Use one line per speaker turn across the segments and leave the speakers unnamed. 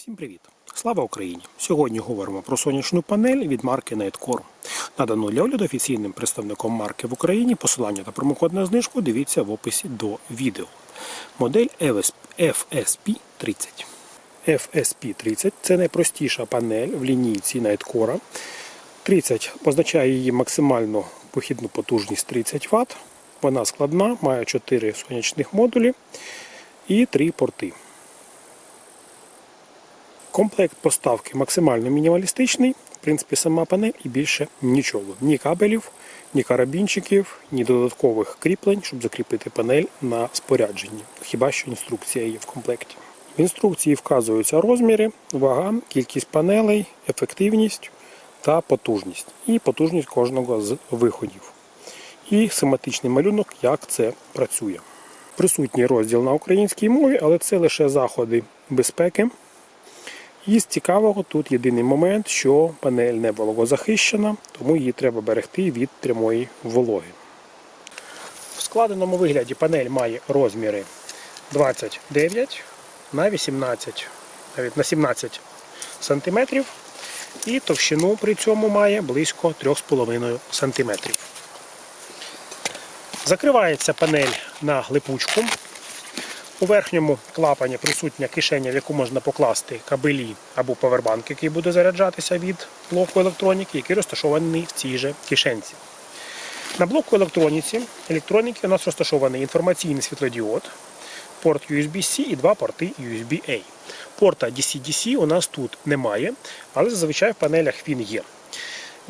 Всім привіт! Слава Україні! Сьогодні говоримо про сонячну панель від марки Nightcore. Надану для огляду офіційним представником марки в Україні. Посилання та промокод на знижку дивіться в описі до відео. Модель FSP30. FSP30 це найпростіша панель в лінійці Nightcore. 30 позначає її максимальну похідну потужність 30 Вт. Вона складна, має 4 сонячних модулі і 3 порти. Комплект поставки максимально мінімалістичний. В принципі, сама панель і більше нічого. Ні кабелів, ні карабінчиків, ні додаткових кріплень, щоб закріпити панель на спорядженні. Хіба що інструкція є в комплекті. В інструкції вказуються розміри, вага, кількість панелей, ефективність та потужність. І потужність кожного з виходів. І схематичний малюнок, як це працює. Присутній розділ на українській мові, але це лише заходи безпеки. І з цікавого тут єдиний момент, що панель не вологозахищена, тому її треба берегти від прямої вологи. В складеному вигляді панель має розміри 29 на 18, навіть на 17 см, і товщину при цьому має близько 3,5 см. Закривається панель на липучку. У верхньому клапані присутня кишеня, в яку можна покласти кабелі або павербанк, який буде заряджатися від блоку електроніки, який розташований в цій же кишенці. На блоку електроніці електроніки у нас розташований інформаційний світлодіод, порт USB-C і два порти USB-A. Порта DC-DC у нас тут немає, але зазвичай в панелях він є.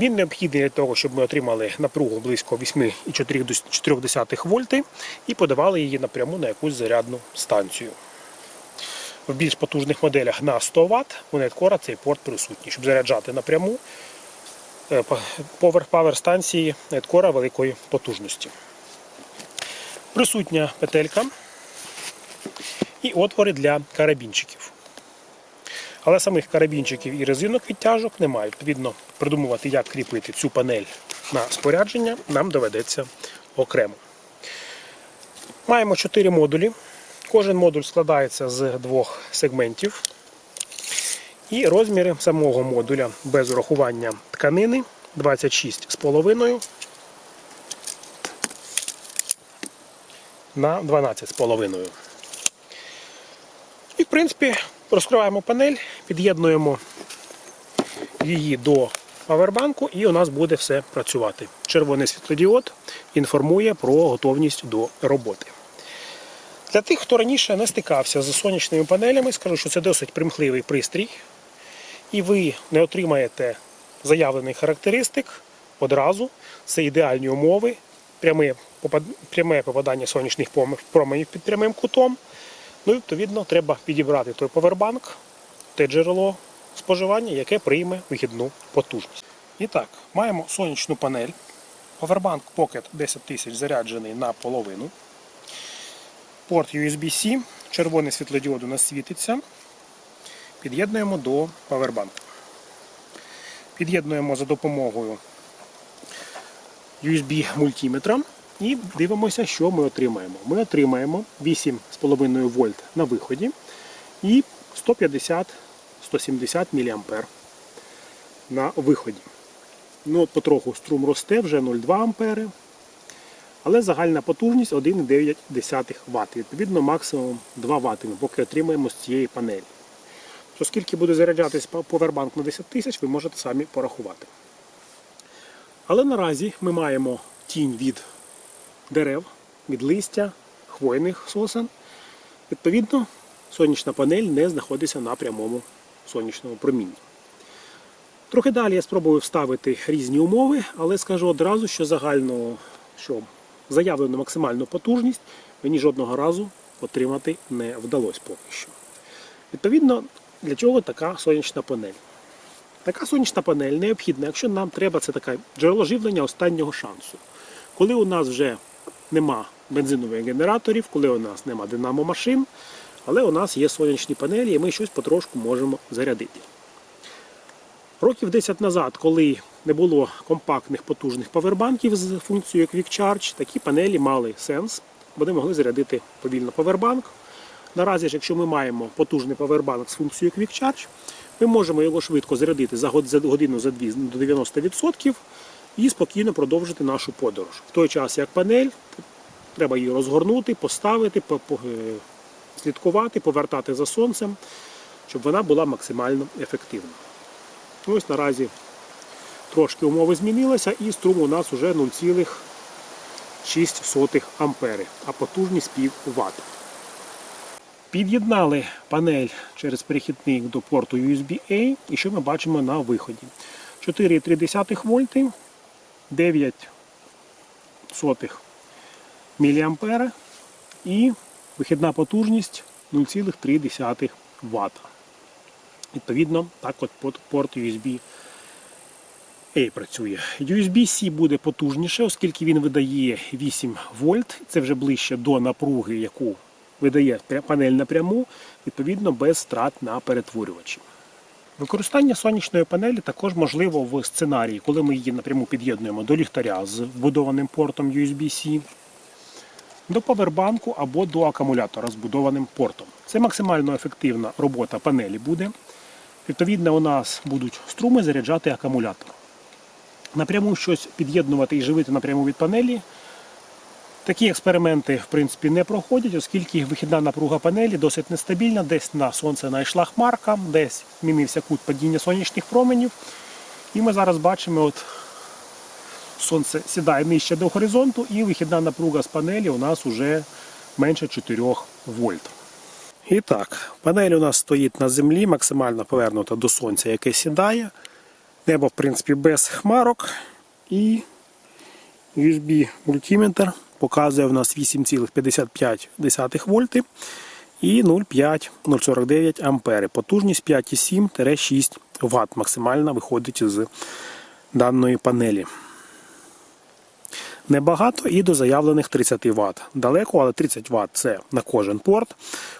Він необхідний для того, щоб ми отримали напругу близько 8,4 вольти і подавали її напряму на якусь зарядну станцію. В більш потужних моделях на 100 Вт у Netcore цей порт присутній, щоб заряджати напряму е, павер станції Netcore великої потужності. Присутня петелька і отвори для карабінчиків. Але самих карабінчиків і резинок відтяжок немає. Відповідно, придумувати, як кріпити цю панель на спорядження, нам доведеться окремо. Маємо 4 модулі. Кожен модуль складається з двох сегментів. І розміри самого модуля без урахування тканини 26,5 на 12,5. І, в принципі, розкриваємо панель, під'єднуємо її до павербанку, і у нас буде все працювати. Червоний світлодіод інформує про готовність до роботи. Для тих, хто раніше не стикався з сонячними панелями, скажу, що це досить примхливий пристрій, і ви не отримаєте заявлених характеристик одразу. Це ідеальні умови, пряме, попадання сонячних променів під прямим кутом. Ну і відповідно треба підібрати той повербанк, те джерело споживання, яке прийме вихідну потужність. І так, маємо сонячну панель. Powerbank Pocket 10 тисяч заряджений на половину. Порт USB-C, червоний світлодіод у нас світиться. Під'єднуємо до павербанку. Під'єднуємо за допомогою USB-мультиметра. І дивимося, що ми отримаємо. Ми отримаємо 8,5 вольт на виході і 150-170 мА на виході. Ну, от Потроху струм росте, вже 0,2 ампери. Але загальна потужність 1,9 Вт. Відповідно, максимум 2 Вт, поки отримаємо з цієї панелі. То скільки буде заряджатись повербанк на 10 тисяч, ви можете самі порахувати. Але наразі ми маємо тінь від дерев, від листя, хвойних сосен. Відповідно, сонячна панель не знаходиться на прямому сонячному промінні. Трохи далі я спробую вставити різні умови, але скажу одразу, що загально, що заявлену максимальну потужність мені жодного разу отримати не вдалося поки що. Відповідно, для чого така сонячна панель? Така сонячна панель необхідна, якщо нам треба це таке джерело живлення останнього шансу. Коли у нас вже нема бензинових генераторів, коли у нас нема динамо-машин, але у нас є сонячні панелі і ми щось потрошку можемо зарядити. Років 10 назад, коли не було компактних потужних павербанків з функцією Quick Charge, такі панелі мали сенс. Вони могли зарядити повільно павербанк, Наразі ж, якщо ми маємо потужний павербанк з функцією Quick Charge, ми можемо його швидко зарядити за годину за дві до 90% і спокійно продовжити нашу подорож. В той час, як панель, треба її розгорнути, поставити, по- по- е, слідкувати, повертати за сонцем, щоб вона була максимально ефективна. Ось наразі трошки умови змінилися, і струм у нас вже 0,6 ампери, а потужність пів Вт. Під'єднали панель через перехідник до порту USB-A, і що ми бачимо на виході? 4,3 вольти, 9 сотих міліампера і вихідна потужність 0,3 Вт. Відповідно, так от порт USB A працює. USB-C буде потужніше, оскільки він видає 8 вольт. Це вже ближче до напруги, яку видає панель напряму, відповідно без страт на перетворювачі. Використання сонячної панелі також можливо в сценарії, коли ми її напряму під'єднуємо до ліхтаря з вбудованим портом USB-C, до павербанку або до акумулятора з вбудованим портом. Це максимально ефективна робота панелі буде. Відповідно, у нас будуть струми заряджати акумулятор. Напряму щось під'єднувати і живити напряму від панелі. Такі експерименти, в принципі, не проходять, оскільки вихідна напруга панелі досить нестабільна. Десь на сонце найшла хмарка, десь змінився кут падіння сонячних променів. І ми зараз бачимо, от сонце сідає нижче до горизонту, і вихідна напруга з панелі у нас вже менше 4 вольт. І так, панель у нас стоїть на землі, максимально повернута до сонця, яке сідає. Небо, в принципі, без хмарок. І USB мультиметр показує у нас 8,55 вольти і 0,5 0,49 ампери. Потужність 5,7-6 Вт максимально виходить з даної панелі. Небагато і до заявлених 30 Вт. Далеко, але 30 Вт це на кожен порт.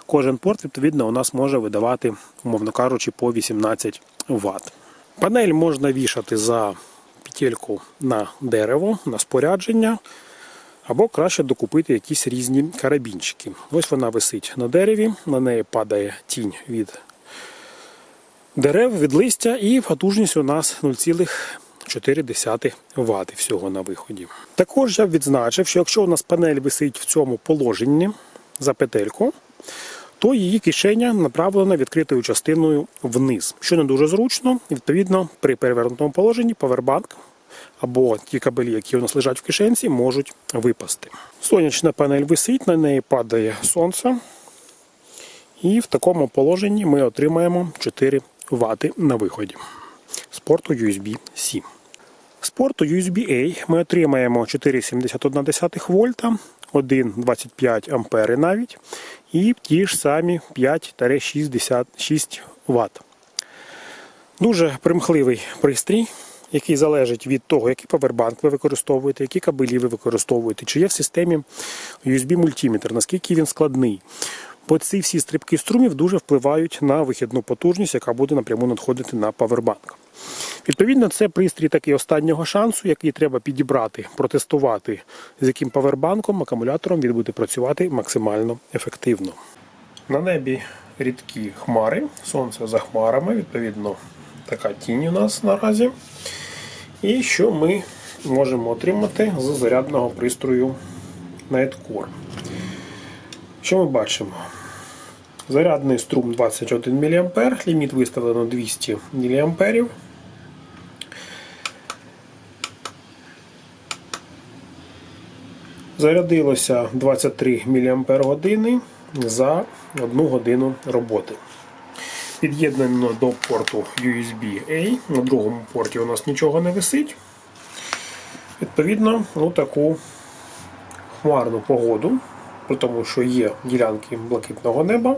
Кожен порт, відповідно, у нас може видавати, умовно кажучи, по 18 Вт. Панель можна вішати за петельку на дерево, на спорядження, або краще докупити якісь різні карабінчики. Ось вона висить на дереві, на неї падає тінь від дерев, від листя, і потужність у нас 0,4 Вт всього на виході. Також я б відзначив, що якщо у нас панель висить в цьому положенні за петельку, то її кишеня направлена відкритою частиною вниз, що не дуже зручно. Відповідно, при перевернутому положенні павербанк або ті кабелі, які у нас лежать в кишенці, можуть випасти. Сонячна панель висить, на неї падає сонце. І в такому положенні ми отримаємо 4 Вт на виході з порту USB-C. З порту USB-A ми отримаємо 4,71 вольта, 1,25 ампери навіть, і ті ж самі 5-66 Вт. Дуже примхливий пристрій, який залежить від того, який павербанк ви використовуєте, які кабелі ви використовуєте, чи є в системі USB-мультиметр, наскільки він складний. Бо ці всі стрибки струмів дуже впливають на вихідну потужність, яка буде напряму надходити на павербанк. Відповідно, це пристрій такий останнього шансу, який треба підібрати, протестувати, з яким павербанком, акумулятором він буде працювати максимально ефективно. На небі рідкі хмари, сонце за хмарами, відповідно, така тінь у нас наразі. І що ми можемо отримати з зарядного пристрою Nightcore. Що ми бачимо? Зарядний струм 21 мА, ліміт виставлено 200 мА. Зарядилося 23 мАч за 1 годину роботи. Під'єднано до порту USB-A. На другому порті у нас нічого не висить. Відповідно, ну, таку хмарну погоду, тому, що є ділянки блакитного неба,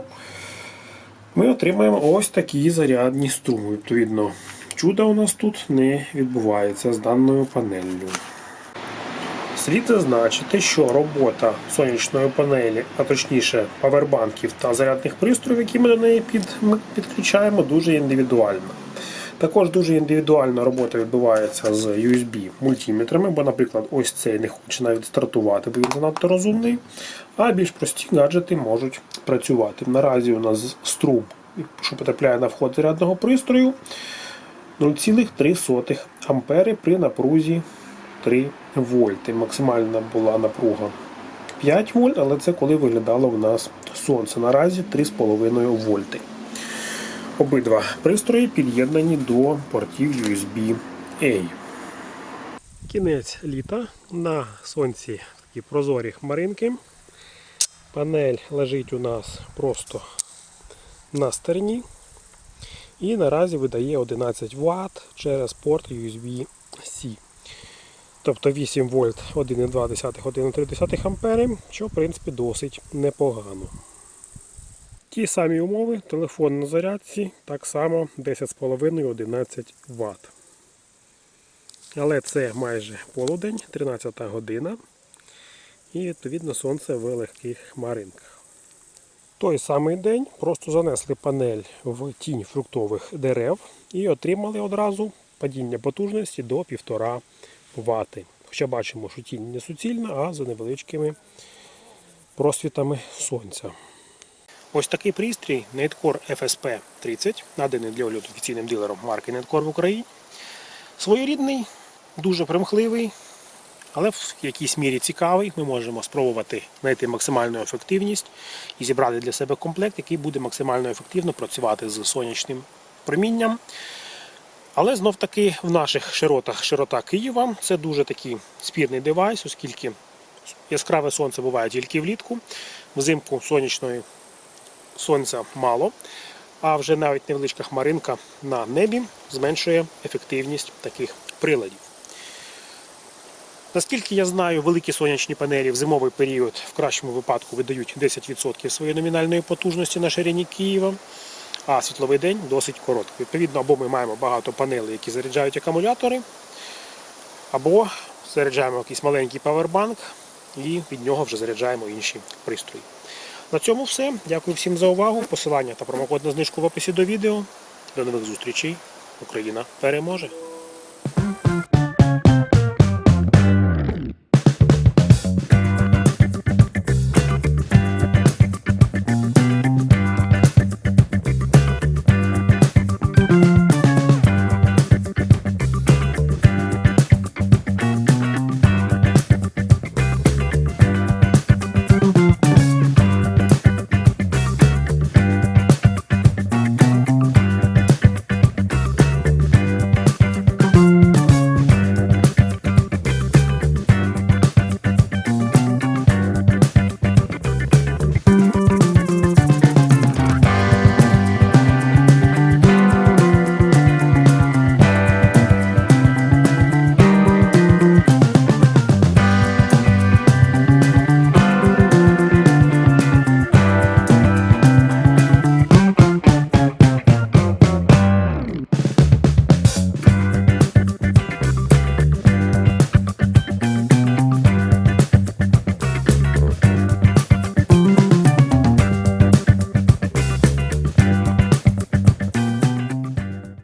ми отримаємо ось такі зарядні струми. Відповідно, чуда у нас тут не відбувається з даною панелью. Слід зазначити, що робота сонячної панелі, а точніше павербанків та зарядних пристроїв, які ми до неї під, ми підключаємо, дуже індивідуальна. Також дуже індивідуальна робота відбувається з USB мультиметрами, бо, наприклад, ось цей не хоче навіть стартувати, бо він занадто розумний. А більш прості гаджети можуть працювати. Наразі у нас струм, що потрапляє на вход зарядного пристрою 0,3 ампери при напрузі 3 вольти. Максимальна була напруга 5 вольт, але це коли виглядало в нас сонце. Наразі 3,5 вольти. Обидва пристрої під'єднані до портів USB-A. Кінець літа. На сонці такі прозорі хмаринки. Панель лежить у нас просто на стороні. І наразі видає 11 Вт через порт USB-C. Тобто 8 вольт 1,2-1,3 ампери, що в принципі досить непогано. Ті самі умови, телефон на зарядці, так само 10,5-11 Вт. Але це майже полудень, 13 година. І відповідно сонце в легких хмаринках. Той самий день просто занесли панель в тінь фруктових дерев і отримали одразу падіння потужності до 1,5 Вт. Хоча бачимо, що тінь не суцільна, а за невеличкими просвітами сонця. Ось такий пристрій Netcore FSP 30, наданий для огляду офіційним дилером марки Netcore в Україні. Своєрідний, дуже примхливий, але в якійсь мірі цікавий. Ми можемо спробувати знайти максимальну ефективність і зібрати для себе комплект, який буде максимально ефективно працювати з сонячним промінням. Але знов таки в наших широтах широта Києва. Це дуже такий спірний девайс, оскільки яскраве сонце буває тільки влітку, взимку сонячної сонця мало, а вже навіть невеличка хмаринка на небі зменшує ефективність таких приладів. Наскільки я знаю, великі сонячні панелі в зимовий період в кращому випадку видають 10% своєї номінальної потужності на ширині Києва, а світловий день досить короткий. Відповідно, або ми маємо багато панелей, які заряджають акумулятори, або заряджаємо якийсь маленький павербанк і від нього вже заряджаємо інші пристрої. На цьому все. Дякую всім за увагу. Посилання та промокод на знижку в описі до відео. До нових зустрічей. Україна переможе!